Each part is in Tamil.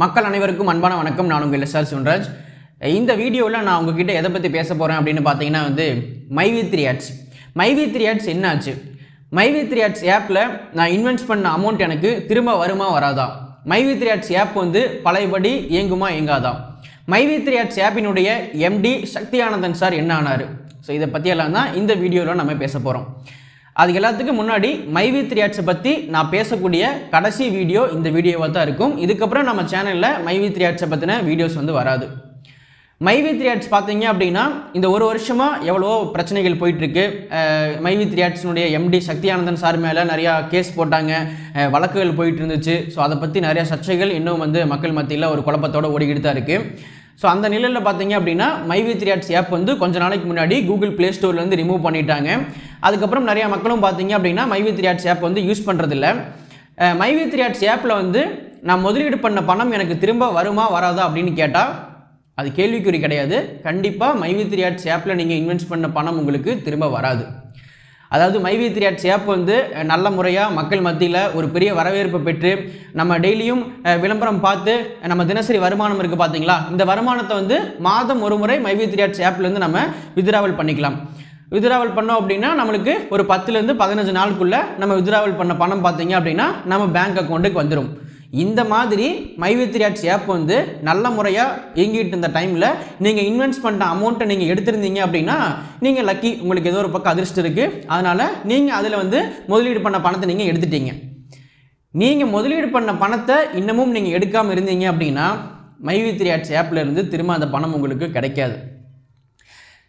மக்கள் அனைவருக்கும் அன்பான வணக்கம். நான் உங்கள் எஸ்ஆர் சிவன்ராஜ். இந்த வீடியோவில் நான் உங்ககிட்ட எதை பற்றி பேச போகிறேன் அப்படின்னு பார்த்தீங்கன்னா வந்து MyV three Ads. MyV three Ads என்னாச்சு? மைவி த்ரீ ஆட்ஸ் ஆப்பில் நான் இன்வெஸ்ட் பண்ண அமௌண்ட் எனக்கு திரும்ப வருமா வராதா? மைவி த்ரீ ஆட்ஸ் ஆப் வந்து பழையபடி இயங்குமா இயங்காதா? மைவி த்ரீ ஆட்ஸ் ஆப்பினுடைய எம்டி சக்தி ஆனந்தன் சார் என்ன ஆனார்? ஸோ இதை பற்றியெல்லாம் தான் இந்த வீடியோவில் நம்ம பேச போகிறோம் அது எல்லாத்துக்கும் முன்னாடி மைவி த்ரீ ஆட்ஸை பற்றி நான் பேசக்கூடிய கடைசி வீடியோ இந்த வீடியோவாக தான் இருக்கும். இதுக்கப்புறம் நம்ம சேனலில் மைவி த்ரீ ஆட்ஸை பற்றின வீடியோஸ் வந்து வராது. மைவி த்ரீ ஆட்ஸ் பார்த்தீங்க அப்படின்னா இந்த ஒரு வருஷமாக எவ்வளவோ பிரச்சனைகள் போயிட்டுருக்கு. மைவி த்ரீ ஆட்ஸினுடைய எம்டி சக்தியானந்தன் சார் மேலே நிறையா கேஸ் போட்டாங்க. வழக்குகள் போயிட்டு இருந்துச்சு. ஸோ அதை பற்றி நிறையா சர்ச்சைகள் இன்னும் வந்து மக்கள் மத்தியில் ஒரு குழப்பத்தோடு ஓடிக்கிட்டு தான் இருக்குது ஸோ அந்த நிலையில் பார்த்தீங்க அப்படின்னா மைவி த்ரீ ஆட்ஸ் ஆப் வந்து கொஞ்ச நாளைக்கு முன்னாடி கூகுள் ப்ளே ஸ்டோர்லேருந்து ரிமூவ் பண்ணிட்டாங்க. அதுக்கப்புறம் நிறையா மக்களும் பார்த்தீங்க அப்படின்னா My V three ads app வந்து யூஸ் பண்ணுறதில்ல மைவி த்ரீ ஆட்ஸ் ஆப்பில் வந்து நான் முதலீடு பண்ண பணம் எனக்கு திரும்ப வருமா வராதா அப்படின்னு கேட்டால் அது கேள்விக்குறி கிடையாது. கண்டிப்பாக மைவி த்ரீ ஆட்ஸ் ஆப்பில் நீங்கள் இன்வெஸ்ட் பண்ண பணம் உங்களுக்கு திரும்ப வராது. அதாவது மைவி த்ரீ அட்ஸ் ஆப் வந்து நல்ல முறையாக மக்கள் மத்தியில் ஒரு பெரிய வரவேற்பு பெற்று நம்ம டெய்லியும் விளம்பரம் பார்த்து நம்ம தினசரி வருமானம் இருக்குது பார்த்தீங்களா இந்த வருமானத்தை வந்து மாதம் ஒரு முறை மைவி த்ரீ அட்ஸ் ஆப்லேருந்து நம்ம வித்ராவல் பண்ணிக்கலாம். வித்ராவல் பண்ணோம் அப்படின்னா நம்மளுக்கு ஒரு பத்துலேருந்து பதினஞ்சு நாளுக்குள்ளே நம்ம வித்ராவல் பண்ண பணம் பார்த்தீங்க அப்படின்னா நம்ம பேங்க் அக்கௌண்ட்டுக்கு வந்துடும் இந்த மாதிரி மைவித்ரியாட்ஸ் ஆப் வந்து நல்ல முறையாக இயங்கிட்டு இருந்த டைமில் நீங்கள் இன்வெஸ்ட் பண்ண அமௌண்ட்டை நீங்கள் எடுத்திருந்தீங்க அப்படின்னா நீங்கள் லக்கி உங்களுக்கு ஏதோ ஒரு பக்கம் அதிர்ஷ்டம் இருக்குது அதனால் நீங்கள் அதில் வந்து முதலீடு பண்ண பணத்தை நீங்கள் எடுத்துட்டீங்க. நீங்கள் முதலீடு பண்ண பணத்தை இன்னமும் நீங்கள் எடுக்காமல் இருந்தீங்க அப்படின்னா மைவித்ரியாட்ஸ் ஆப்பில் இருந்து திரும்ப அந்த பணம் உங்களுக்கு கிடைக்காது.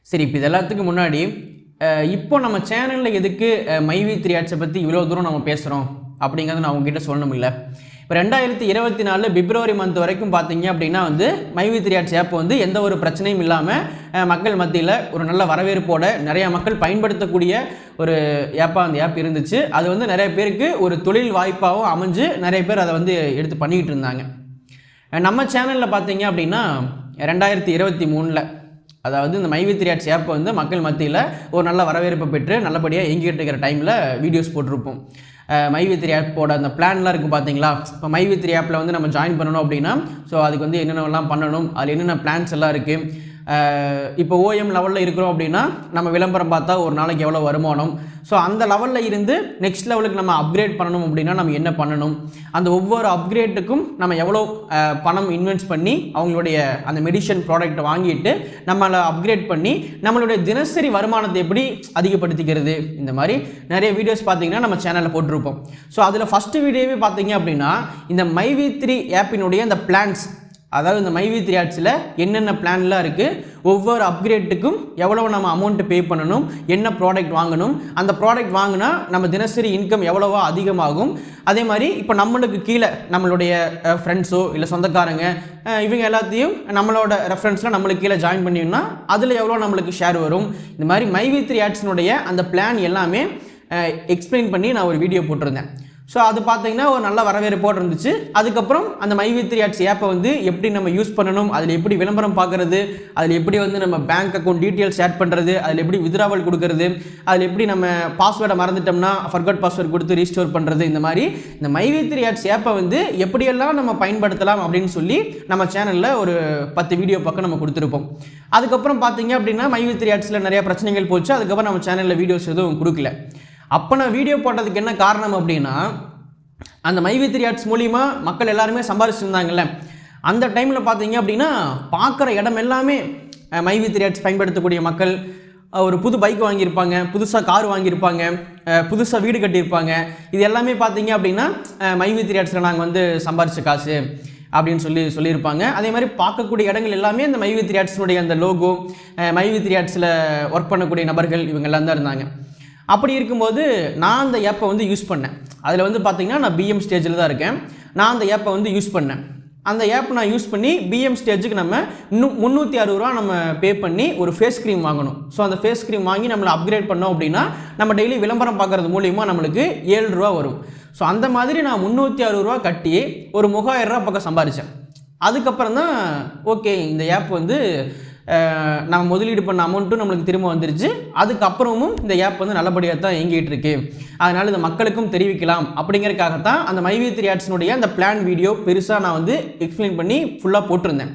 சரி இப்போ இது முன்னாடி இப்போ நம்ம சேனலில் எதுக்கு மைவி த்ரீ ஆட்ஸை பற்றி இவ்வளோ தூரம் நம்ம பேசுகிறோம் அப்படிங்கிறத நான் உங்ககிட்ட சொல்லணும் இல்லை இப்போ ரெண்டாயிரத்தி இருபத்தி நாலு பிப்ரவரி மந்த் வரைக்கும் பார்த்தீங்க அப்படின்னா வந்து மைவி த்ரீ ஆப் வந்து எந்த ஒரு பிரச்சனையும் இல்லாமல் மக்கள் மத்தியில் ஒரு நல்ல வரவேற்போட நிறைய மக்கள் பயன்படுத்தக்கூடிய ஒரு ஆப்பாக அந்த ஆப் இருந்துச்சு. அது வந்து நிறைய பேருக்கு ஒரு தொழில் வாய்ப்பாகவும் அமைஞ்சு நிறைய பேர் அதை வந்து எடுத்து பண்ணிக்கிட்டு இருந்தாங்க. நம்ம சேனலில் பார்த்தீங்க அப்படின்னா ரெண்டாயிரத்தி இருபத்தி மூணில் அதாவது இந்த மைவி திரியாட்ஸ் ஆப் வந்து மக்கள் மத்தியில் ஒரு நல்ல வரவேற்பை பெற்று நல்லபடியாக இயங்கிட்டு இருக்கிற டைமில் வீடியோஸ் போட்டிருப்போம். மை வித்ரி ஆப்போட அந்த பிளான்லாம் இருக்குது பார்த்தீங்களா இப்போ மை த்ரீ ஆப்பில் வந்து நம்ம ஜாயின் பண்ணணும் அப்படின்னா ஸோ அதுக்கு வந்து என்னென்னலாம் பண்ணணும் அதில் என்னென்ன பிளான்ஸ் எல்லாம் இருக்குது இப்போ ஓஎம் லெவலில் இருக்கிறோம் அப்படின்னா நம்ம விளம்பரம் பார்த்தா ஒரு நாளைக்கு எவ்வளோ வருமானம்? ஸோ அந்த லெவலில் இருந்து நெக்ஸ்ட் லெவலுக்கு நம்ம அப்கிரேட் பண்ணணும் அப்படின்னா நம்ம என்ன பண்ணணும்? அந்த ஒவ்வொரு அப்கிரேட்டுக்கும் நம்ம எவ்வளோ பணம் இன்வெஸ்ட் பண்ணி அவங்களுடைய அந்த மெடிஷன் ப்ராடக்ட்டை வாங்கிட்டு நம்மளை அப்கிரேட் பண்ணி நம்மளுடைய தினசரி வருமானத்தை எப்படி அதிகப்படுத்திக்கிறது? இந்த மாதிரி நிறைய வீடியோஸ் பார்த்தீங்கன்னா நம்ம சேனலில் போட்டிருப்போம். ஸோ அதில் ஃபஸ்ட்டு வீடியோவே பார்த்தீங்க அப்படின்னா இந்த மைவி த்ரீ ஆப்பினுடைய அந்த பிளான்ஸ் அதாவது இந்த மைவி த்ரீ ஆட்ஸில் என்னென்ன பிளான்லாம் இருக்குது ஒவ்வொரு அப்கிரேட்டுக்கும் எவ்வளோ நம்ம அமௌண்ட்டு பே பண்ணணும்? என்ன ப்ராடக்ட் வாங்கணும்? அந்த ப்ராடக்ட் வாங்கினா நம்ம தினசரி இன்கம் எவ்வளவோ அதிகமாகும். அதே மாதிரி இப்போ நம்மளுக்கு கீழே நம்மளுடைய ஃப்ரெண்ட்ஸோ இல்லை சொந்தக்காரங்க இவங்க எல்லாத்தையும் நம்மளோட ரெஃபரன்ஸில் நம்மளுக்கு கீழே ஜாயின் பண்ணிங்கன்னா அதில் எவ்வளோ நம்மளுக்கு ஷேர் வரும்? இந்த மாதிரி மைவி த்ரீ ஆட்ஸினுடைய அந்த பிளான் எல்லாமே எக்ஸ்பிளைன் பண்ணி நான் ஒரு வீடியோ போட்டிருந்தேன். ஸோ அது பார்த்தீங்கன்னா ஒரு நல்ல வரவேற்போடு இருந்துச்சு. அதுக்கப்புறம் அந்த மைவி த்ரீ ஆட்ஸ் ஆப்பை வந்து எப்படி நம்ம யூஸ் பண்ணணும் அதில் எப்படி விளம்பரம் பார்க்குறது அதில் எப்படி வந்து நம்ம பேங்க் அக்கௌண்ட் டீட்டெயில்ஸ் ஆட் பண்ணுறது அதில் எப்படி வித்ராவல் கொடுக்கறது அதில் எப்படி நம்ம பாஸ்வேர்டை மறந்துட்டோம்னா ஃபர்கட் பாஸ்வேர்டு கொடுத்து ரீஸ்டோர் பண்ணுறது இந்த மாதிரி இந்த மைவி த்ரீ ஆட்ஸ் ஆப்பை வந்து எப்படியெல்லாம் நம்ம பயன்படுத்தலாம் அப்படின்னு சொல்லி நம்ம சேனலில் ஒரு பத்து வீடியோ பக்கம் நம்ம கொடுத்துருப்போம். அதுக்கப்புறம் பார்த்தீங்க அப்படின்னா மைவி த்ரீ ஆட்ஸில் நிறைய பிரச்சனைகள் போச்சு. அதுக்கப்புறம் நம்ம சேனலில் வீடியோஸ் எதுவும் கொடுக்கல. அப்போ நான் வீடியோ போட்டதுக்கு என்ன காரணம் அப்படின்னா அந்த மைவி த்ரீ ஆர்ட்ஸ் மூலிமா மக்கள் எல்லாருமே சம்பாரிச்சிருந்தாங்கல்ல. அந்த டைமில் பார்த்தீங்க அப்படின்னா பார்க்குற இடம் எல்லாமே அஹ், மைவி த்ரீ ஆர்ட்ஸ் பயன்படுத்தக்கூடிய மக்கள் ஒரு புது பைக் வாங்கியிருப்பாங்க புதுசாக கார் வாங்கியிருப்பாங்க புதுசாக வீடு கட்டியிருப்பாங்க. இது எல்லாமே பார்த்தீங்க அப்படின்னா அஹ், மைவி த்ரீ ஆர்ட்ஸில் நாங்கள் வந்து சம்பாரிச்ச காசு அப்படின்னு சொல்லி சொல்லியிருப்பாங்க. அதே மாதிரி பார்க்கக்கூடிய இடங்கள் எல்லாமே இந்த மைவி த்ரீ ஆர்ட்ஸினுடைய அந்த லோகோ மைவி த்ரீ ஆர்ட்ஸில் ஒர்க் பண்ணக்கூடிய நபர்கள் இவங்கெல்லாம் தான் இருந்தாங்க. அப்படி இருக்கும்போது நான் அந்த ஆப்பை வந்து யூஸ் பண்ணேன். அதில் வந்து பார்த்திங்கன்னா நான் பிஎம் ஸ்டேஜில் தான் இருக்கேன். நான் அந்த ஆப்பை வந்து யூஸ் பண்ணேன். அந்த ஆப் நான் யூஸ் பண்ணி பிஎம் ஸ்டேஜுக்கு நம்ம இன்னும் முந்நூற்றி அறுபது ரூபா நம்ம பே பண்ணி ஒரு ஃபேஸ் க்ரீம் வாங்கணும். ஸோ அந்த ஃபேஸ் க்ரீம் வாங்கி நம்மளை அப்கிரேட் பண்ணோம் அப்படின்னா நம்ம டெய்லி விளம்பரம் பார்க்குறது மூலியமாக நம்மளுக்கு ஏழு ரூபா வரும். ஸோ அந்த மாதிரி நான் முந்நூற்றி அறுபது ரூபா கட்டி ஒரு முகாயிரம் ரூபா பக்கம் சம்பாரித்தேன் அதுக்கப்புறம் தான் ஓகே இந்த ஆப் வந்து நம்ம முதலீடு பண்ண அமௌண்ட்டும் நம்மளுக்கு திரும்ப வந்துருச்சு. அதுக்கப்புறமும் இந்த ஆப் வந்து நல்லபடியாக தான் இயங்கிட்டு இருக்கு. அதனால் இந்த மக்களுக்கும் தெரிவிக்கலாம். அப்படிங்கிறதுக்காகத்தான் அந்த மைவி த்ரீ ஆட்ஸினுடைய அந்த பிளான் வீடியோ பெருசாக நான் வந்து எக்ஸ்பிளைன் பண்ணி ஃபுல்லாக போட்டிருந்தேன்.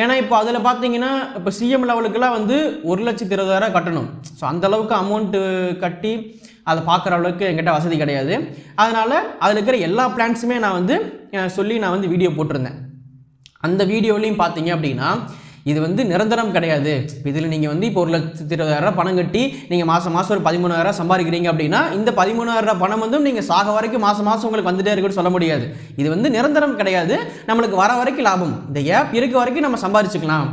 ஏன்னா இப்போ அதில் பார்த்தீங்கன்னா இப்போ சிஎம் லெவலுக்கெல்லாம் வந்து ஒரு லட்சத்தி இருபதாயிரம் கட்டணும். ஸோ அந்தளவுக்கு அமௌண்ட்டு கட்டி அதை பார்க்குற அளவுக்கு என்கிட்ட வசதி கிடையாது. அதனால் அதில் இருக்கிற எல்லா பிளான்ஸுமே நான் வந்து சொல்லி நான் வந்து வீடியோ போட்டிருந்தேன். அந்த வீடியோலையும் பார்த்தீங்க அப்படின்னா இது வந்து நிரந்தரம் கிடையாது. இதில் நீங்கள் வந்து இப்போ ஒரு லட்சத்தி இருபதாயிரம் பணம் கட்டி நீங்கள் மாதம் மாதம் ஒரு பதிமூணாயிரம் சம்பாதிக்கிறீங்க அப்படின்னா இந்த பதிமூணாயிரம் பணம் வந்து நீங்கள் சாக வரைக்கும் மாதம் மாதம் உங்களுக்கு வந்துட்டே இருக்குன்னு சொல்ல முடியாது. இது வந்து நிரந்தரம் கிடையாது. நம்மளுக்கு வர வரைக்கும் லாபம். இந்த ஏப் இருக்க வரைக்கும் நம்ம சம்பாரிச்சுக்கலாம்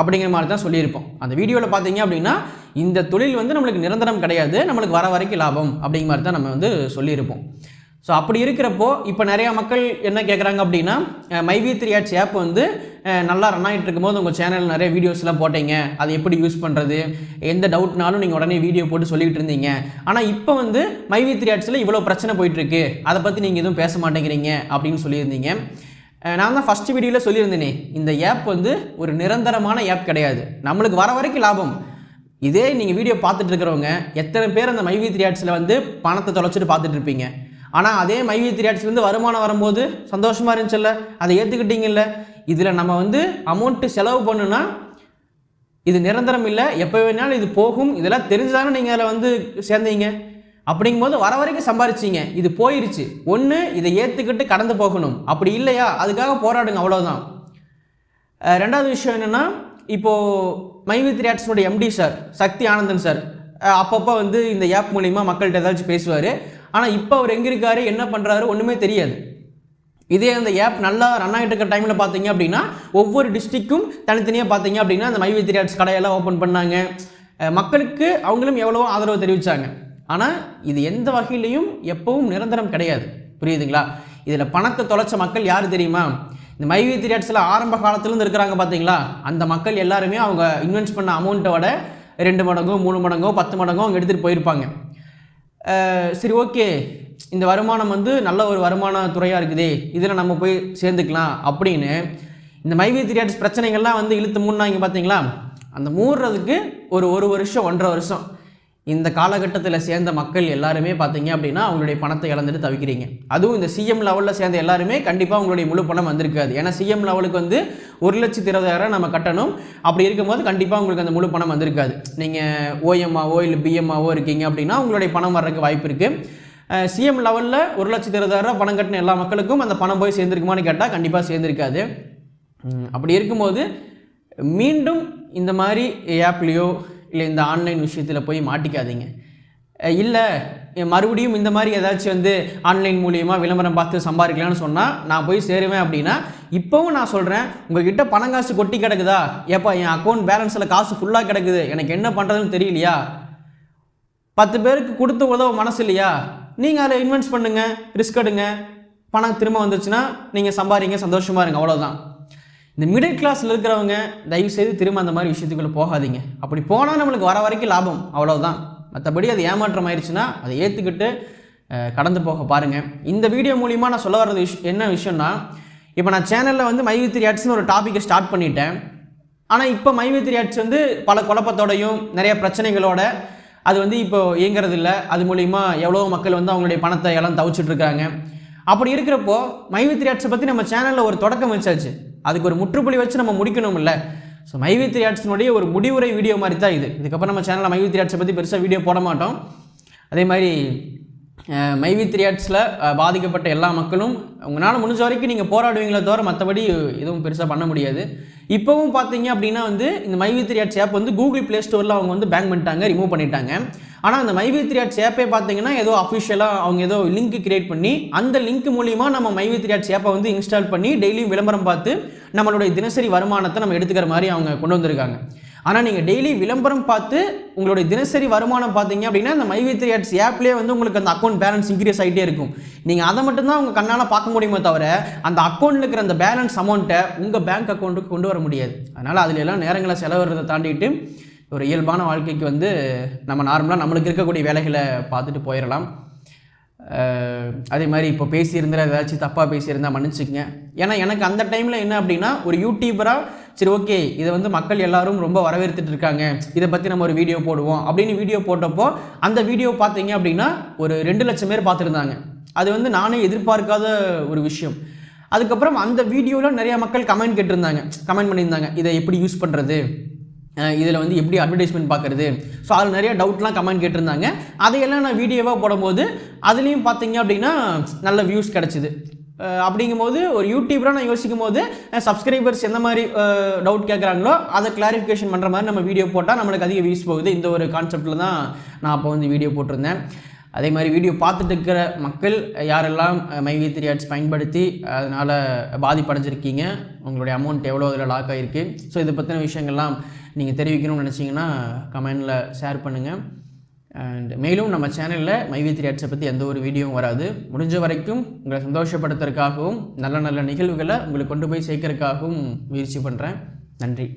அப்படிங்கிற மாதிரி தான் சொல்லியிருப்போம். அந்த வீடியோவில் பார்த்தீங்க அப்படின்னா இந்த தொழில் வந்து நம்மளுக்கு நிரந்தரம் கிடையாது. நம்மளுக்கு வர வரைக்கும் லாபம் அப்படிங்கிற மாதிரி தான் நம்ம வந்து சொல்லியிருப்போம். ஸோ அப்படி இருக்கிறப்போ இப்போ நிறையா மக்கள் என்ன கேட்குறாங்க அப்படின்னா மைவி த்ரீ ஆட்ஸ் ஆப் வந்து நல்லா ரன் ஆகிட்டு இருக்கும்போது உங்கள் சேனல் நிறைய வீடியோஸ்லாம் போட்டீங்க. அது எப்படி யூஸ் பண்ணுறது எந்த டவுட்னாலும் நீங்கள் உடனே வீடியோ போட்டு சொல்லிகிட்டு இருந்தீங்க. ஆனால் இப்போ வந்து மைவி த்ரீ ஆட்ஸில் இவ்வளோ பிரச்சனை போயிட்டுருக்கு அதை பற்றி நீங்கள் எதுவும் பேச மாட்டேங்கிறீங்க அப்படின்னு சொல்லியிருந்தீங்க. நான் தான் ஃபஸ்ட் வீடியோவில் சொல்லியிருந்தேனே இந்த ஆப் வந்து ஒரு நிரந்தரமான ஆப் கிடையாது. நம்மளுக்கு வர வரைக்கும் லாபம். இதே நீங்கள் வீடியோ பார்த்துட்டு இருக்கிறவங்க எத்தனை பேர் அந்த மைவி த்ரீ ஆட்ஸில் வந்து பணத்தை தொலைச்சிட்டு பார்த்துட்டு இருப்பீங்க? ஆனால் அதே மைவி த்ரீ வருமானம் வரும்போது சந்தோஷமாக இருந்துச்சுல்ல அதை ஏற்றுக்கிட்டீங்கல்ல இதில் நம்ம வந்து அமௌண்ட்டு செலவு பண்ணுனா இது நிரந்தரம் இல்லை. எப்போ வேணாலும் இது போகும். இதெல்லாம் தெரிஞ்சுதானே நீங்கள் அதில் வந்து சேர்ந்தீங்க. அப்படிங்கும்போது வர வரைக்கும் சம்பாரிச்சிங்க. இது போயிருச்சு. ஒன்று இதை ஏற்றுக்கிட்டு கடந்து போகணும். அப்படி இல்லையா? அதுக்காக போராடுங்க. அவ்வளோதான் ரெண்டாவது விஷயம் என்னென்னா இப்போது My V three MD sir Sakthi Anandan sir அப்பப்போ வந்து இந்த ஆப் மூலிமா மக்கள்கிட்ட ஏதாச்சும் பேசுவார். ஆனால் இப்போ அவர் எங்கே இருக்காரு என்ன பண்ணுறாரு ஒன்றுமே தெரியாது. இதே அந்த ஆப் நல்லா ரன் ஆகிட்டு இருக்க டைமில் பார்த்தீங்க அப்படின்னா ஒவ்வொரு டிஸ்ட்ரிக்கும் தனித்தனியாக பார்த்தீங்க அப்படின்னா அந்த மைவி த்ரீ கடையெல்லாம் ஓப்பன் பண்ணாங்க. மக்களுக்கு அவங்களும் எவ்வளவோ ஆதரவு தெரிவித்தாங்க ஆனால் இது எந்த வகையிலையும் எப்பவும் நிரந்தரம் கிடையாது. புரியுதுங்களா? இதில் பணத்தை தொலைச்ச மக்கள் யார் தெரியுமா? இந்த மைவி த்ரீ ஆட்ஸில் ஆரம்ப காலத்துலேருந்து இருக்கிறாங்க பார்த்தீங்களா அந்த மக்கள் எல்லாருமே அவங்க இன்வெஸ்ட் பண்ண அமௌண்ட்டை விட ரெண்டு மடங்கோ மூணு மடங்கோ பத்து மடங்கோ அவங்க எடுத்துகிட்டு போயிருப்பாங்க. சரி ஓகே. இந்த வருமானம் வந்து நல்ல ஒரு வருமான துறையாக இருக்குதே. இதில் நம்ம போய் சேர்ந்துக்கலாம் அப்படின்னு இந்த மைவி திரியாட்ஸ் பிரச்சனைகள்லாம் வந்து இழுத்து மூணாங்க பார்த்தீங்களா அந்த மூடுறதுக்கு ஒரு ஒரு வருஷம் ஒன்றரை வருஷம். இந்த காலகட்டத்தில் சேர்ந்த மக்கள் எல்லாருமே பார்த்தீங்க அப்படின்னா அவங்களுடைய பணத்தை இழந்துட்டு தவிக்கிறீங்க. அதுவும் இந்த சிஎம் லெவலில் சேர்ந்த எல்லாருமே கண்டிப்பாக உங்களுடைய முழு பணம் வந்திருக்காது. ஏன்னா சிஎம் லெவலுக்கு வந்து ஒரு லட்சத்தி இருபதாயிரம் நம்ம கட்டணும். அப்படி இருக்கும்போது கண்டிப்பாக உங்களுக்கு அந்த முழு பணம் வந்திருக்காது. நீங்கள் ஓஎம்ஆவோ இல்லை பிஎம்ஆவோ இருக்கீங்க அப்படின்னா உங்களுடைய பணம் வர்றதுக்கு வாய்ப்பு இருக்குது சிஎம் லெவலில் ஒரு லட்சத்தி இருபதாயிரம் பணம் கட்டின எல்லா மக்களுக்கும் அந்த பணம் போய் சேர்ந்துருக்குமான்னு கேட்டால் கண்டிப்பாக சேர்ந்துருக்காது. அப்படி இருக்கும்போது மீண்டும் இந்த மாதிரி ஆப்லேயோ இல்லை இந்த ஆன்லைன் விஷயத்தில் போய் மாட்டிக்காதீங்க. இல்லை மறுபடியும் இந்த மாதிரி ஏதாச்சும் வந்து ஆன்லைன் மூலியமாக விளம்பரம் பார்த்து சம்பாதிக்கலாம்னு சொன்னால் நான் போய் சேருவேன் அப்படின்னா இப்போவும் நான் சொல்கிறேன் உங்ககிட்ட பணம் காசு கொட்டி கிடக்குதா? ஏப்பா என் அக்கௌண்ட் பேலன்ஸில் காசு ஃபுல்லாக கிடக்குது எனக்கு என்ன பண்ணுறதுன்னு தெரியலையா? பத்து பேருக்கு கொடுத்து உதவ மனசு இல்லையா? நீங்கள் அதில் இன்வெஸ்ட் பண்ணுங்கள் ரிஸ்க் எடுங்க. பணம் திரும்ப வந்துச்சுன்னா நீங்கள் சம்பாதிங்க சந்தோஷமாக இருங்க அவ்வளோதான் இந்த மிடில் கிளாஸில் இருக்கிறவங்க தயவு செய்து திரும்ப அந்த மாதிரி விஷயத்துக்குள்ளே போகாதீங்க. அப்படி போனால் நம்மளுக்கு வர வரைக்கும் லாபம். அவ்வளோதான் மற்றபடி அது ஏமாற்றம் ஆயிடுச்சுன்னா அதை ஏற்றுக்கிட்டு கடந்து போக பாருங்கள் இந்த வீடியோ மூலிமா நான் சொல்ல வர்றது விஷ் என்ன விஷயம்னா இப்போ நான் சேனலில் வந்து மைவித்திரி ஆட்ஸ்னு ஒரு டாப்பிக்கை ஸ்டார்ட் பண்ணிட்டேன். ஆனால் இப்போ மைவி ஆட்ஸ் வந்து பல குழப்பத்தோடையும் நிறைய பிரச்சனைகளோட அது வந்து இப்போ இயங்கிறது இல்லை அது மூலிமா எவ்வளோ மக்கள் வந்து அவங்களுடைய பணத்தை எல்லாம் தவிச்சிட்டு இருக்காங்க. அப்படி இருக்கிறப்போ மைவித்திரி ஆட்ஸை பற்றி நம்ம சேனலில் ஒரு தொடக்கம் வச்சாச்சு. அதுக்கு ஒரு முற்றுப்புள்ளி வச்சு நம்ம முடிக்கணும்ல. ஸோ மைவி த்ரீ ஒரு முடிவுரை வீடியோ மாதிரி தான் இது. இதுக்கப்புறம் நம்ம சேனலில் மைவி திரியாட்ஸை பற்றி பெருசாக வீடியோ போட மாட்டோம். அதே மாதிரி மைவி த்ரீ பாதிக்கப்பட்ட எல்லா மக்களும் உங்களால் முடிஞ்ச வரைக்கும் நீங்கள் போராடுவீங்களே தவிர மற்றபடி எதுவும் பெருசாக பண்ண முடியாது. இப்போவும் பார்த்தீங்க அப்படின்னா வந்து இந்த மைவி த்ரீ ஆப் வந்து கூகுள் ப்ளே ஸ்டோரில் அவங்க வந்து பேன் பண்ணிட்டாங்க ரிமூவ் பண்ணிட்டாங்க. ஆனால் அந்த மைவி திரியாட்ஸ் ஆப்பே பார்த்தீங்கன்னா ஏதோ அஃபிஷியலாக அவங்க ஏதோ லிங்க் கிரியேட் பண்ணி அந்த லிங்க் மூலிமா நம்ம மைவி திரியாட்ஸ் ஆப்பை வந்து இன்ஸ்டால் பண்ணி டெய்லியும் விளம்பரம் பார்த்து நம்மளுடைய தினசரி வருமானத்தை நம்ம எடுத்துக்கிற மாதிரி அவங்க கொண்டு வந்திருக்காங்க. ஆனால் நீங்கள் டெய்லி விளம்பரம் பார்த்து உங்களுடைய தினசரி வருமானம் பார்த்தீங்க அப்படின்னா அந்த மைவி த்ரீ ஆட்ஸ் ஆப்லேயே வந்து உங்களுக்கு அந்த அக்கௌண்ட் பேலன்ஸ் இன்க்ரீஸ் ஆகிட்டே இருக்கும். நீங்கள் அதை மட்டும்தான் உங்கள் கண்ணால் பார்க்க முடியுமே தவிர அந்த அக்கௌண்ட்டில் இருக்கிற அந்த பேலன்ஸ் அமௌண்ட்டை உங்கள் பேங்க் அக்கௌண்ட்டுக்கு கொண்டு வர முடியாது. அதனால் அதில் எல்லாம் நேரங்களை செலவிடுறதை தாண்டிட்டு ஒரு இயல்பான வாழ்க்கைக்கு வந்து நம்ம நார்மலாக நம்மளுக்கு இருக்கக்கூடிய வேலைகளை பார்த்துட்டு போயிடலாம். அதே மாதிரி இப்போ பேசியிருந்தா ஏதாச்சும் தப்பாக பேசியிருந்தா மன்னிச்சுக்கங்க. ஏன்னா எனக்கு அந்த டைமில் என்ன அப்படின்னா ஒரு யூடியூபராக சரி ஓகே இதை வந்து மக்கள் எல்லாரும் ரொம்ப வரவேற்றுட்டு இருக்காங்க. இதை பற்றி நம்ம ஒரு வீடியோ போடுவோம் அப்படின்னு வீடியோ போட்டப்போ அந்த வீடியோ பார்த்தீங்க அப்படின்னா ஒரு ரெண்டு லட்சம் பேர் பார்த்துருந்தாங்க. அது வந்து நானே எதிர்பார்க்காத ஒரு விஷயம். அதுக்கப்புறம் அந்த வீடியோவில் நிறையா மக்கள் கமெண்ட் கேட்டிருந்தாங்க. கமெண்ட் பண்ணியிருந்தாங்க. இதை எப்படி யூஸ் பண்ணுறது இதில் வந்து எப்படி அட்வர்டைஸ்மெண்ட் பார்க்குறது? ஸோ அதில் நிறைய டவுட்லாம் கமெண்ட் கேட்டிருந்தாங்க. அதையெல்லாம் நான் வீடியோவாக போடும்போது அதுலேயும் பார்த்தீங்க அப்படின்னா நல்ல வியூஸ் கிடச்சிது. அப்படிங்கும்போது ஒரு யூடியூபராக நான் யோசிக்கும் போது சப்ஸ்கிரைபர்ஸ் எந்த மாதிரி டவுட் கேட்குறாங்களோ அதை கிளாரிஃபிகேஷன் பண்ணுற மாதிரி நம்ம வீடியோ போட்டால் நம்மளுக்கு அதிக வியூஸ் போகுது. இந்த ஒரு கான்செப்டில் தான் நான் அப்போ வந்து வீடியோ போட்டிருந்தேன். அதே மாதிரி வீடியோ பார்த்துட்டு இருக்கிற மக்கள் யாரெல்லாம் மைவி த்ரீ ஆட்ஸ் பயன்படுத்தி அதனால் பாதிப்படைஞ்சிருக்கீங்க உங்களுடைய அமௌண்ட் எவ்வளோ அதில் லாக் ஆகிருக்கு ஸோ இதை பற்றின விஷயங்கள்லாம் நீங்கள் தெரிவிக்கணும்னு நினச்சிங்கன்னா கமெண்டில் ஷேர் பண்ணுங்கள் அண்ட் மேலும் நம்ம சேனலில் மைவி த்ரீ ஆட்ஸை பற்றி எந்த ஒரு வீடியோவும் வராது. முடிஞ்ச வரைக்கும் உங்களை சந்தோஷப்படுத்துறதுக்காகவும் நல்ல நல்ல நிகழ்வுகளை உங்களுக்கு கொண்டு போய் சேர்க்கறதுக்காகவும் முயற்சி பண்ணுறேன் நன்றி.